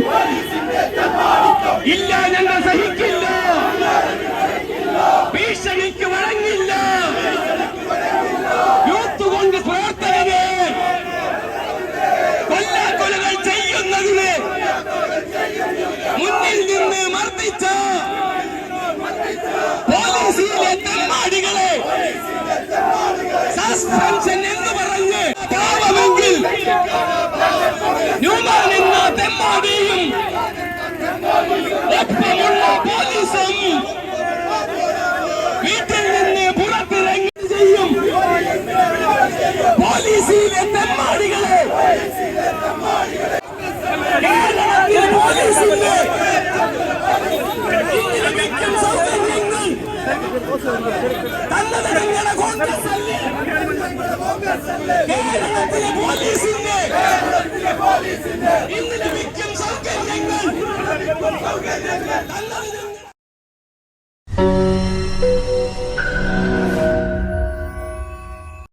One. പോലീസിലെ തെമ്മാടികളെ. കേരളത്തിലെ പോലീസിലെ തന്നതടങ്ങളെ കോൺഗ്രസ് അല്ലേ കേരളത്തിലെ പോലീസിന്റെ ഇന്ന് ലഭിക്കും